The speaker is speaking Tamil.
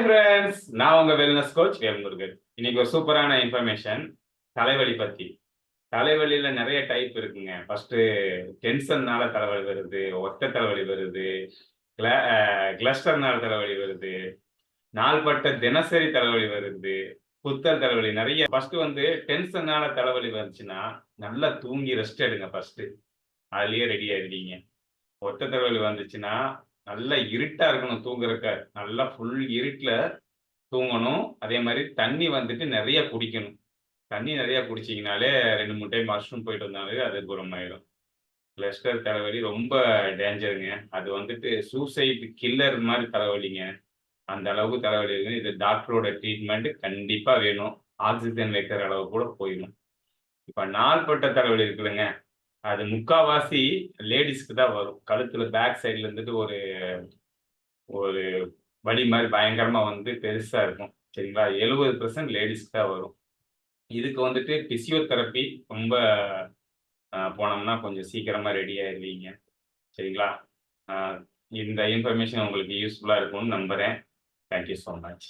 ஹாய் ஃப்ரெண்ட்ஸ் நான் உங்க வெல்னஸ் கோச் வேல்முருகன் இன்னைக்கு ஒரு சூப்பரான இன்ஃபர்மேஷன் தலைவலி பத்தி. தலைவலியில நிறைய டைப் இருக்குங்க. ஃபர்ஸ்ட் டென்ஷன்னால தலைவலி வருது ஒத்த தலைவலி வருது கிளஸ்டர்னால தலைவலி வருது நாள்பட்ட தினசரி தலைவலி வருது புத்தல் தலைவலி நிறைய. ஃபர்ஸ்ட் வந்து டென்ஷனால தலைவலி வந்துச்சுன்னா நல்லா தூங்கி ரெஸ்ட் எடுங்க ஃபர்ஸ்ட் அதுலயே ரெடி ஆயிடுவீங்க. ஒத்த தலைவலி வந்துச்சுன்னா நல்லா இருட்டா இருக்கணும் தூங்குறக்க. நல்லா ஃபுல் இருட்டில் தூங்கணும். அதே மாதிரி தண்ணி வந்துட்டு நிறைய குடிக்கணும். தண்ணி நிறைய குடிச்சிங்கனாலே ரெண்டு மூணு டைம் வாஷ்ரூம் போயிட்டு வந்தாலே அது குணமாயிடும். கிளஸ்டர் தலைவலி ரொம்ப டேஞ்சருங்க அது வந்துட்டு சூசைட் கில்லர் மாதிரி தலைவலிங்க. அந்த அளவுக்கு தலைவலி இருக்கு. இது டாக்டரோட ட்ரீட்மெண்ட் கண்டிப்பா வேணும். ஆக்சிஜன் வைக்கிற அளவு கூட போயிடும். இப்ப நாள்பட்ட தலைவலி இருக்குதுங்க. அது முக்காவாசி லேடிஸ்க்கு தான் வரும். கழுத்துல பேக் சைட்ல இருந்துட்டு ஒரு ஒரு வலி மாதிரி பயங்கரமா வந்து பெருசா இருக்கும். சரிங்களா? எழுபது பர்சன்ட் லேடிஸ்க்கு தான் வரும். இதுக்கு வந்துட்டு பிசியோதெரப்பி ரொம்ப போனோம்னா கொஞ்சம் சீக்கிரமா ரெடி ஆயிடுவீங்க சரிங்களா? இந்த இன்ஃபர்மேஷன் உங்களுக்கு யூஸ்ஃபுல்லா இருக்கும்னு நம்புறேன். Thank you so much